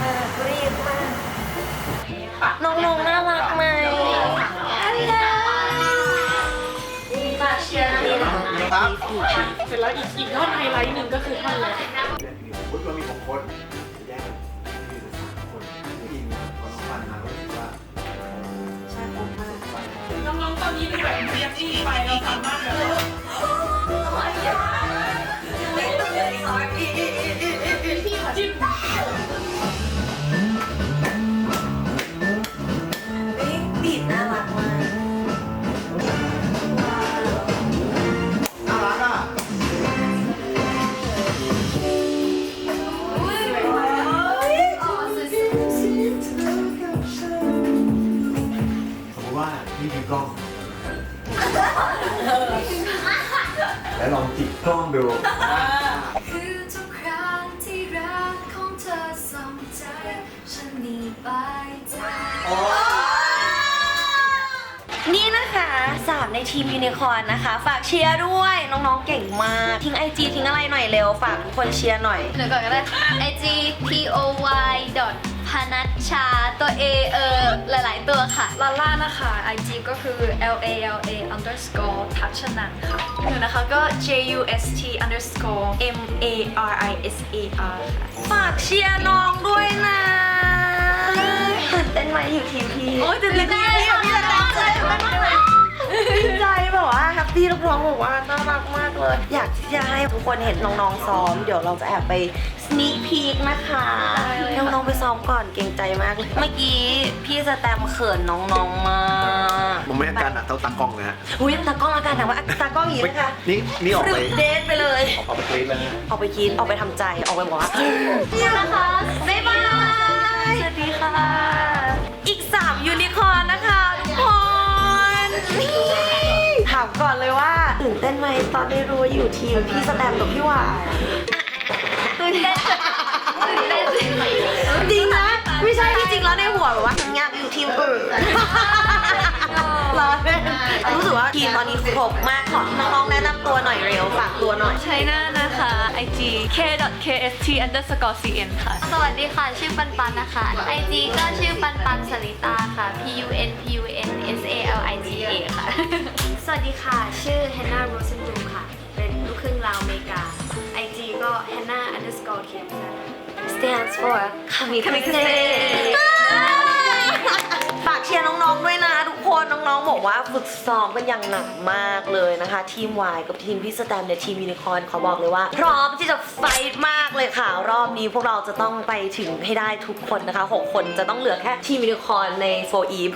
มากรีบมาก น้องๆน่ารักไหมอันยาฝากเชียร์นะนี่นะครับเสร็จแล้วอีกอีกท่อนไฮไลท์หนึ่งก็คือท่อนแรปพุทธเรามีหกคนแยกกันมีอยู่สามคนผู้หญิงพอน้องปันมาก็รู้สึกว่าใช่ผมมากน้องๆตอนนี้ดูแบบเรียบที่ไปเราสามารถแบบจิ้ม จิกกล้องดู คือทุกครั้งที่รักของเธอส่งใจ ฉันมีไปใจนี่นะคะสามในทีมยูนิคอร์นนะคะ ฝากเชียร์ด้วย น้องๆเก่งมาก ทิ้งไอจีทิ้งอะไรหน่อยเร็ว ฝากทุกคนเชียร์หน่อยเดี๋ยวก่อนก็ได้ ig poy dot พนัชชาตัว a เออหลาย ๆ ตัวค่ะ ลาล่านะคะ IG ก็คือ L A L A underscore ทัชนันค่ะหนูนะคะก็ J U S T underscore M A R I S A R ค่ะฝากเชียร์น้องด้วยนะตื่นเต้นไหมอยู่ทีมพี่โอ๊ยตื่นเต้นพี่พี่พี่จะตั้งใจมากเลยดีใจ แบบว่าแฮปปี้ทุกน้องบอกว่าน่ารักมากเลย อยากที่จะให้ทุกคนเห็นน้องๆซ้อม เดี๋ยวเราจะแอบไป sneak peek นะคะให้น้องๆไปซ้อมก่อนเก่งใจมากเลยเมื่อกี้พี่สแตมเขินน้องๆมากผมไม่อาการหนักเท่าตากล้องนะฮะอุ้ยตากล้องอาการหนักว่าตากล้องอย่างนี้นะคะนี่นี่ออกฟไปรึกเดทไปเลยออกไปกรี๊ดแล้วนะออกไปคิดออกไปทำใจออกไปบอกว่านี่นะคะบ๊ายบายสวัสดีค่ะ อีก 3 ยูนิคอร์นนะคะทุกคนนี่ถามก่อนเลยว่าตื่นเต้นไหมตอนได้รู้ว่าอยู่ทีมพี่สแตมกับพี่หวานตื่นเต้นตื่นเต้นจริงนะไม่ใช่ที่จริงแล้วในหัวแบบว่าอยากอยู่ทีมอื่น ทีมตอนนี้ครบมากขอน้องๆแนะนำตัวหน่อยเร็วฝากตัวหน่อย ใช้หน้านะคะ IG k dot k s t underscore c n ค่ะ สวัสดีค่ะ ชื่อปันปันนะคะ IG ก็ชื่อปันปันสลิตาค่ะ P U N P U N S A L I T A ค่ะ สวัสดีค่ะ ชื่อ Hannah Rosenblum ค่ะ เป็นลูกครึ่งลาวอเมริกา IG ก็ Hannah underscore k ค่ะ stands for Kamikaze ฝ น้องๆบอกว่าฝึกซ้อมกันอย่างหนักมากเลยนะคะ ทีมวายกับทีมพี่สแตมเนี่ยทีมยูนิคอนขาบอกเลยว่า พร้อมที่จะไฟท์มากเลยค่ะ รอบนี้พวกเราจะต้องไปถึงให้ได้ทุกคนนะคะ 6 คนจะต้องเหลือแค่ทีมยูนิคอนในโฟอีฟ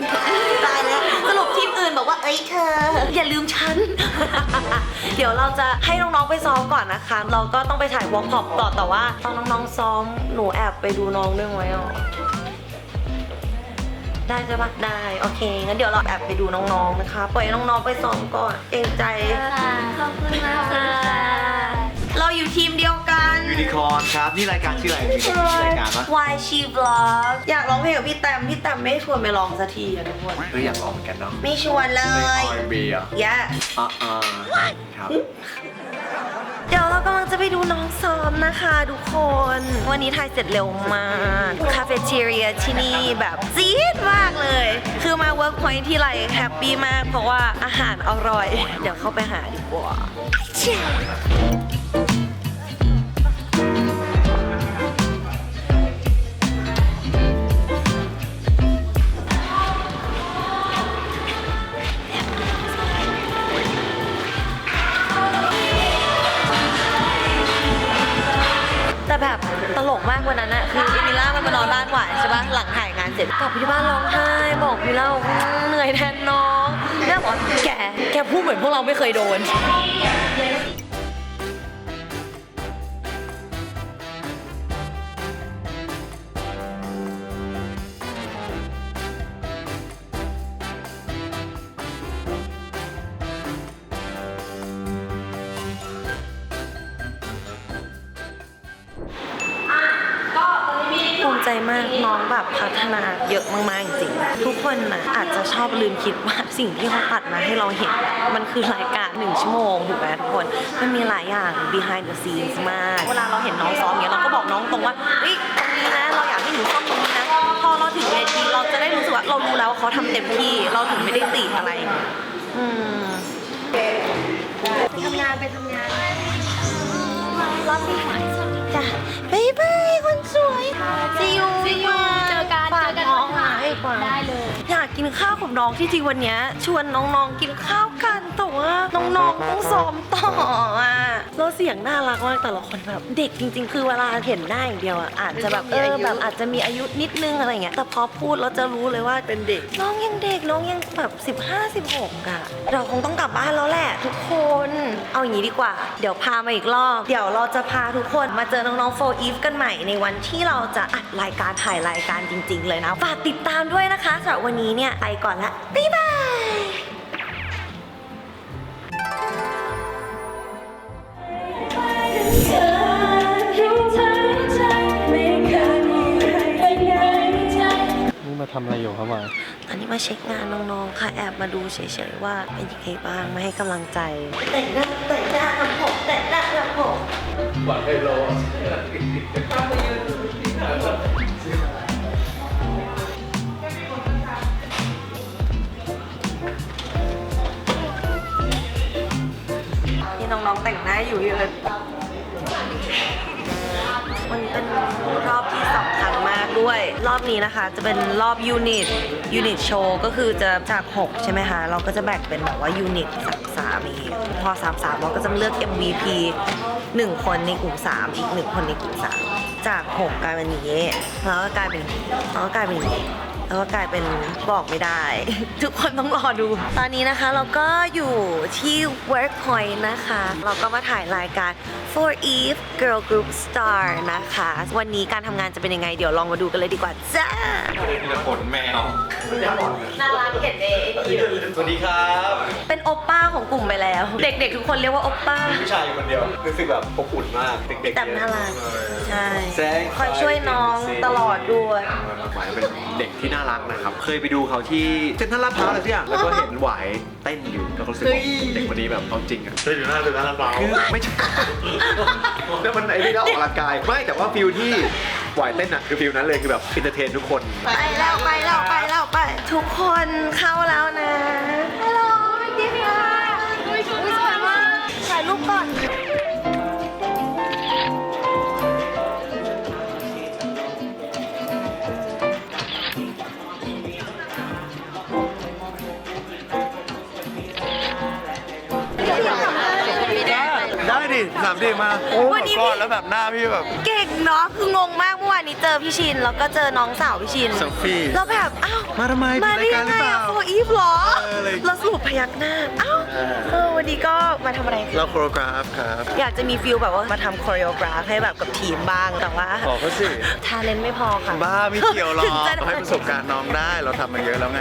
ตายแล้วสรุปทีมอื่นบอกว่าเอ้ยเธอ อย่าลืมฉัน เดี๋ยวเราจะให้น้องๆไปซ้อมก่อนนะคะ เราก็ต้องไปถ่ายวอล์กพอปต่อแต่ว่าตอนน้องๆซ้อมหนูแอบไปดูน้องด้วยไหมอะ ได้ใช่ปะได้ โอเค งั้นเดี๋ยวเราแอบไปดูน้องๆนะคะ ปล่อยน้องๆไปซ้อมก่อนเกรงใจ ขอบคุณมากค่ะเราอยู่ทีมเดียวกันยูนิคอร์นครับ นี่รายการชื่ออะไรชื่อรายการวะ Why She Vlog อยากร้องเพลงกับพี่แตมพี่แตมไม่ชวนไปร้องสักทีอะทุกคนเอออยากลองเหมือนกันเนาะไม่ชวนเลในย R&B อะ yes อ่าอ่าครับ เดี๋ยวเรากำลังจะไปดูน้องซ้อมนะคะทุกคน วันนี้ถ่ายเสร็จเร็วมาก คาเฟ่เทเรียที่นี่แบบจี๊ดมากเลย คือมาเวิร์กพอยท์ที่ไรแฮปปี้มาก เพราะว่าอาหารอร่อย เดี๋ยวเข้าไปหาดีกว่า แทนน้องแม่บอกแกแกพูดเหมือนพวกเราไม่เคยโดน ใจมากน้องแบบพัฒนาเยอะมากๆจริงๆทุกคนนะอาจจะชอบลืมคิดว่าสิ่งที่เขาตัดมาให้เราเห็น มันคือรายการหนึ่งชั่วโมงถูกไหมทุกคนมันมีหลายอย่าง behind the scenes มาก เวลาเราเห็นน้องซ้อมเนี้ยเราก็บอกน้องตรงว่าเฮ้ยตรงนี้นะเราอยากให้หนูซ้อมรู้สึกว่าเรารู้แล้วว่าเขาทำเต็มที่เราถึงไม่ได้ติอะไรอืมทำงานไปทำงานรอบที่หายจ้ะ กว่า ได้เลย อยากกินข้าวกับน้องที่จริงวันเนี้ยชวนน้องๆกินข้าวกัน แต่ว่าน้องๆต้องซ้อมต่ออะแล้วเสียงน่ารักมากแต่ละคนแบบเด็กจริง ๆ คือเวลาเห็นหน้าอย่างเดียวอะอาจจะแบบเออแบบอาจจะมีอายุนิดนึงอะไรเงี้ยแต่พอพูดเราจะรู้เลยว่าเป็นเด็ก น้องยังเด็กน้องยังแบบ 15 16อะเราคงต้องกลับบ้านแล้วแหละทุกคน เอาอย่างนี้ดีกว่า เดี๋ยวพามาอีกรอบ เดี๋ยวเราจะพาทุกคนมาเจอน้องๆโฟอีฟกันใหม่ในวันที่เราจะอัดรายการถ่ายรายการจริง ๆ เลยนะฝากติดตามด้วยนะคะสำหรับวันนี้เนี่ยไปก่อนละบ๊ายบาย มาเช็คงานน้องๆ ค่ะ แอบมาดูเฉยๆว่าเป็นยังไงบ้างมาให้กำลังใจ แต่งหน้าแต่งหน้าทำผมแต่งหน้าทำผมหวังให้รอที่น้องๆแต่งหน้าอยู่เยอะ ด้วย รอบนี้นะคะจะเป็นรอบยูนิตยูนิตโชว์ก็คือจะจาก 6 ใช่ไหมคะ เราก็จะแบ่งเป็นแบบว่ายูนิตสามสามีพอสามสามเราก็จะเลือก MVP 1 คนในกลุ่ม 3 อีก 1 คนในกลุ่ม 3 จาก 6กลายเป็นอย่างนี้แล้วก็กลายเป็นแล้วก็กลายเป็นอย่างนี้ แล้วก็กลายเป็นบอกไม่ได้ ทุกคนต้องรอดู ตอนนี้นะคะเราก็อยู่ที่ Workpoint นะคะ เราก็มาถ่ายรายการ For Eve Girl Group Star นะคะ วันนี้การทำงานจะเป็นยังไง เดี๋ยวลองมาดูกันเลยดีกว่าจ้ามีแต่ขนแมวน่ารักเห็นเองสวัสดีครับ เป็นโอปป้าของกลุ่มไปแล้ว เด็กๆ ทุกคนเรียกว่าโอปป้า ผู้ชายอยู่คนเดียวรู้สึกแบบอบอุ่นมากเด็กๆแต่น่ารักใช่แซงคอยช่วยน้องตลอดด้วยหวายเป็นเด็กที่น่ารักนะครับ เคยไปดูเขาที่เซ็นทรัลลาดพร้าวอะไรสักอย่างแล้วก็เห็นหวายเต้นอยู่แล้วก็รู้สึกว่าเด็กคนนี้แบบเอาจริงอะเคยอยู่หน้าเซ็นทรัลลาดพร้าวคือไม่ใช่ แล้วมันไอ้นี่แล้วออกกำลังกาย ไม่แต่ว่าฟิลที่หวายเต้นอะคือฟิลนั้นเลยคือแบบอินเตอร์เทนทุกคน ไปแล้วไปแล้วไปแล้วไป ทุกคนเข้าแล้วนะ That ด้ดิสามดิมาวันนี้ก้อนแล้วแบบหน้าพี่แบบ เก่งเนาะคืองงมากเมื่อวานนี้เจอพี่ชินแล้วก็เจอน้องสาวพี่ชินเซลฟี่แล้วแบบอ้าวมาทำไมมาได้มีรายยัการงหรือไงเปล่าอะโฟอีฟเหรอเอออะไร แล้วสรุปพยักหน้าอ้าวเออวันนี้ก็มาทำอะไร เราโคโรกราฟครับอยากจะมีฟิลแบบว่ามาทำคอ r ร o กราฟให้แบบกับทีมบ้างแต่ว่าขอเขาสิทาเลนไม่พอค่ะบ้าไม่เกี่ยวหรอกถึงจะเราให้ประสบการณ์น้องได้เราทำมาเยอะแล้วไง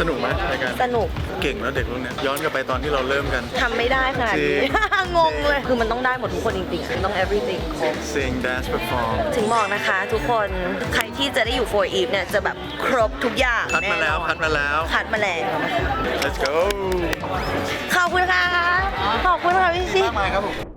สนุกไหมรายการสนุก เก่งแล้วเด็กพวกเนี้ยย้อนกลับไปตอนที่เราเริ่มกัน ทำไม่ได้ขนาดนี้ จริง งงเลย คือมันต้องได้หมดทุกคนจริงๆ ต้อง everything ครบ sing dance perform ถึงบอกนะคะ ทุกคนใครที่จะได้อยู่ for eve เนี่ยจะแบบครบทุกอย่างคัดมาแล้วน่นอนคัดมาแล้ว คัดมาแล้วนะคะ let's go ขอบคุณค่ะ ขอบคุณค่ะพี่ชิ มากมายครับผม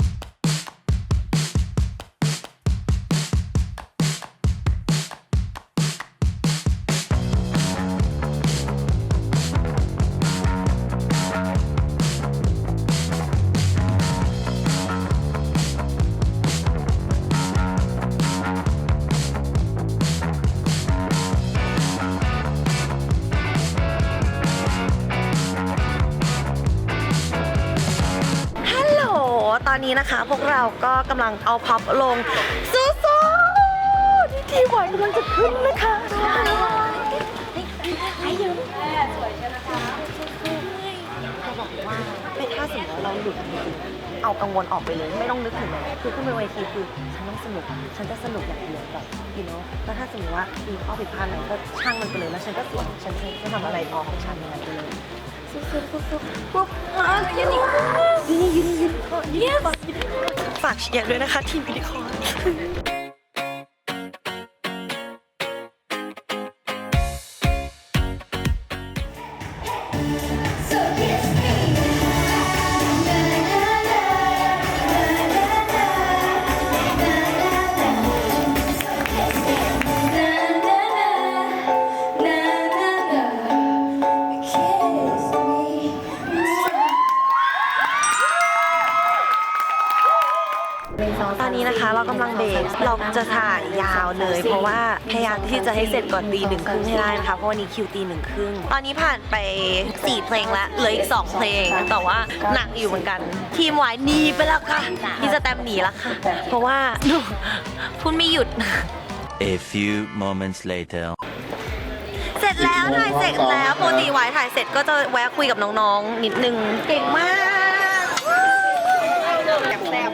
ตอนนี้นะคะ พวกเราก็กำลังเอาพับลงสู้ๆที่ทีหวายกำลังจะขึ้นนะคะให้ยืมเขาบอกว่าถ้าสมมติว่าเราหลุดเอากังวลออกไปเลย ไม่ต้องนึกถึงเลยคือขึ้นไปเวทีคือฉันต้องสนุก ฉันจะสนุกอย่างเดียวแบบ you know แล้วถ้าสมมติว่ามีข้อผิดพลาดอะไรก็ช่างมันไปเลยแล้วฉันก็สวนฉันจะทำอะไรต่อของฉันอย่างนั้นไปเลย สู้ๆสู้ๆปุ๊บฮะยืนยืนยืนยืนฝากเชียร์ด้วยนะคะ ทีมพิธีคอน เลย เพราะว่าพยายามที่จะให้เสร็จก่อนตีหนึ่งครึ่งให้ได้นะคะเพราะวันนี้คิวตีหนึ่งครึ่งตอนนี้ผ่านไป 4 เพลงแล้วเหลืออีก 2 เพลง แต่ว่าหนักอยู่เหมือนกัน ทีมวายหนีไปแล้วค่ะพี่สแตมป์หนีแล้วค่ะ เพราะว่าหนูพูดไม่หยุด A few moments later. เสร็จแล้วถ่ายเสร็จแล้วปกติวายถ่ายเสร็จก็จะแวะคุยกับน้องๆ นิดนึงเก่งมากแซ่บ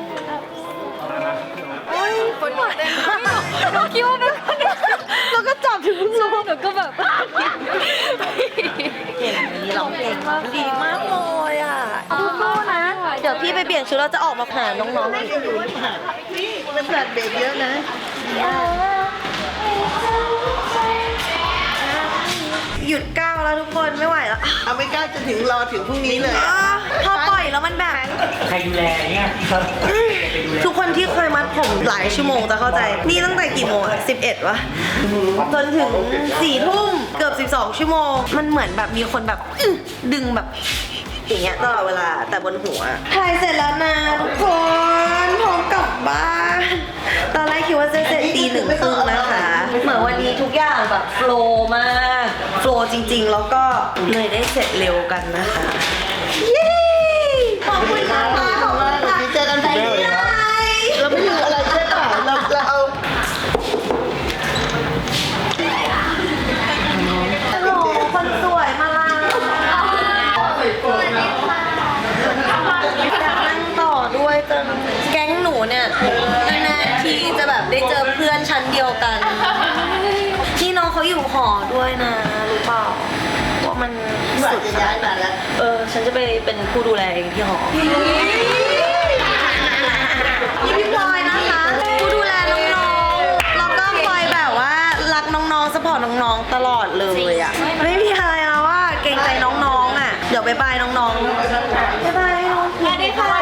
โอ้ยคนหมดเลยเรา คิดว่าเป็นคนเราก็จับถึงลูกหนูก็แบบ เก่งนี่ร้องเก่งดีมากเลยอะสู้ๆนะ เดี๋ยวพี่ไปเปลี่ยนชุดเราจะออกมาหาน้องๆอีก มันแบบเบรกเยอะนะหยุ ทุกคนไม่ไหวแล้วเอาไม่กล้าจะถึงรอถึงพรุ่งนี้เลยอะพอปล่อยแล้วมันแบบ ใครดูแลเนี่ยทุกคนที่เคยมัดผมหลายชั่วโมงจะเข้าใจ นี่ตั้งแต่กี่โมงสิบเอ็ดวะ จนถึงสี่ทุ่มเกือบ 12 ชั่วโมง มันเหมือนแบบมีคนแบบอื้อดึงแบบอย่างเงี้ยตลอดเวลาแต่บนหัวถ่ายเสร็จแล้วนะทุกคนพร้อมกลับบ้าน ตอนแรกคิดว่าจะเสร็จตีหนึ่งครึ่งนะคะ เหมือนวันนี้ทุก อย่างแบบโฟลว์มากโฟลว์จริง ๆ แล้วก็เลยได้เสร็จเร็วกันนะคะ เย้ ขอบคุณนะค จะย้ายมาแล้วเออ ฉันจะไปเป็นผู้ดูแลเองที่หอ นี่พี่พลอยนะคะ ผู้ดูแลน้องๆ แล้วก็คอยแบบว่ารักน้องๆสปอร์ตน้องๆ ตลอดเลยอะ ไม่มีอะไรแล้วว่าเกรงใจน้องๆอะ เดี๋ยวไปบายน้องๆบ๊ายบายน้องสวัสดีค่ะ